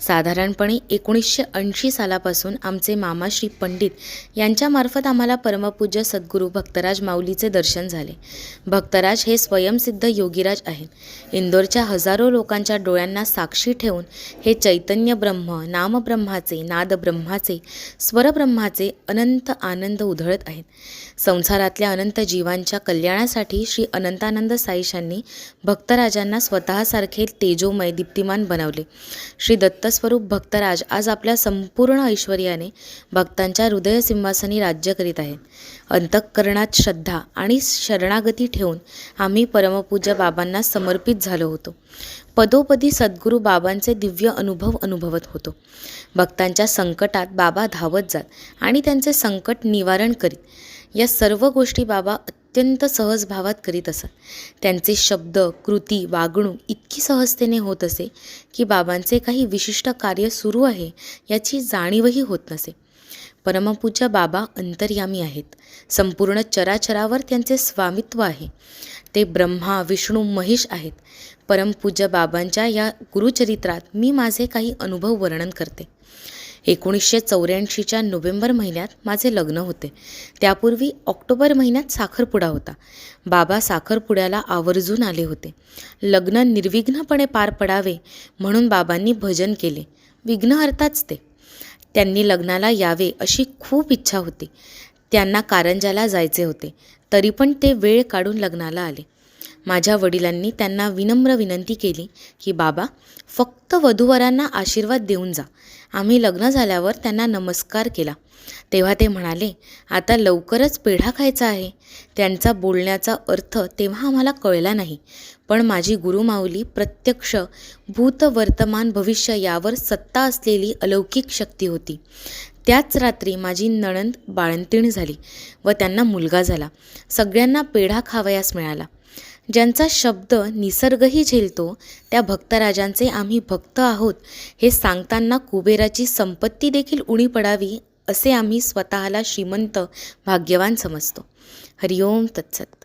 साधारणपणे एकोणीसशे ऐंशी सालापासून आमचे मामा श्री पंडित यांच्यामार्फत आम्हाला परमपूज्य सद्गुरू भक्तराज माऊलीचे दर्शन झाले. भक्तराज हे स्वयंसिद्ध योगीराज आहेत. इंदोरच्या हजारो लोकांच्या डोळ्यांना साक्षी ठेवून हे चैतन्य ब्रह्म नामब्रह्माचे नादब्रह्माचे स्वरब्रह्माचे अनंत आनंद उधळत आहेत. संसारातल्या अनंत जीवांच्या कल्याणासाठी श्री अनंतानंद साईशांनी भक्तराजांना स्वतःसारखे तेजोमय दीप्तिमान बनवले. श्री दत्त भक्तस्वरूप भक्तराज आज आपल्या संपूर्ण ऐश्वर्याने भक्तांच्या हृदयसिंहासनी राज्य करीत आहेत. अंतःकरणात श्रद्धा आणि शरणागती ठेवून आम्ही परमपूज्य बाबांना समर्पित झालो होतो. पदोपदी सद्गुरू बाबांचे दिव्य अनुभव अनुभवत होतो. भक्तांच्या संकटात बाबा धावत जात आणि त्यांचे संकट निवारण करीत. या सर्व गोष्टी बाबा अत्यंत सहज भावात करीत असत. त्यांचे शब्द कृती वागणूक इतकी सहजतेने होत असे की बाबांचे काही विशिष्ट कार्य सुरू आहे याची जाणीवही होत नसे. परमपूज्य बाबा अंतर्यामी आहेत. संपूर्ण चराचरावर त्यांचे स्वामित्व आहे. ते ब्रह्मा विष्णू महेश आहेत. परमपूज्य बाबांच्या या गुरुचरित्रात मी माझे काही अनुभव वर्णन करते. एकोणीसशे चौऱ्याऐंशीच्या नोव्हेंबर महिन्यात माझे लग्न होते. त्यापूर्वी ऑक्टोबर महिन्यात साखरपुडा होता. बाबा साखरपुड्याला आवर्जून आले होते. लग्न निर्विघ्नपणे पार पडावे म्हणून बाबांनी भजन केले. विघ्नहर्ताच ते. त्यांनी लग्नाला यावे अशी खूप इच्छा होती. त्यांना कारंजाला जायचे होते. तरी पण ते वेळ काढून लग्नाला आले. माझ्या वडिलांनी त्यांना विनम्र विनंती केली की बाबा फक्त वधूवरांना आशीर्वाद देऊन जा. आम्ही लग्न झाल्यावर त्यांना नमस्कार केला. तेव्हा ते म्हणाले आता लवकरच पेढा खायचा आहे. त्यांचा बोलण्याचा अर्थ तेव्हा आम्हाला कळला नाही. पण माझी गुरुमाऊली प्रत्यक्ष भूत वर्तमान भविष्य यावर सत्ता असलेली अलौकिक शक्ती होती. त्याच रात्री माझी नणंद बाळंतीण झाली व त्यांना मुलगा झाला. सगळ्यांना पेढा खावयास मिळाला. ज्यांचा शब्द निसर्गही झेलतो त्या भक्तराजांचे आम्ही भक्त आहोत हे सांगताना कुबेराची संपत्ती देखील उणी पडावी असे आम्ही स्वतःला श्रीमंत भाग्यवान समजतो. हरिओम तत्सत.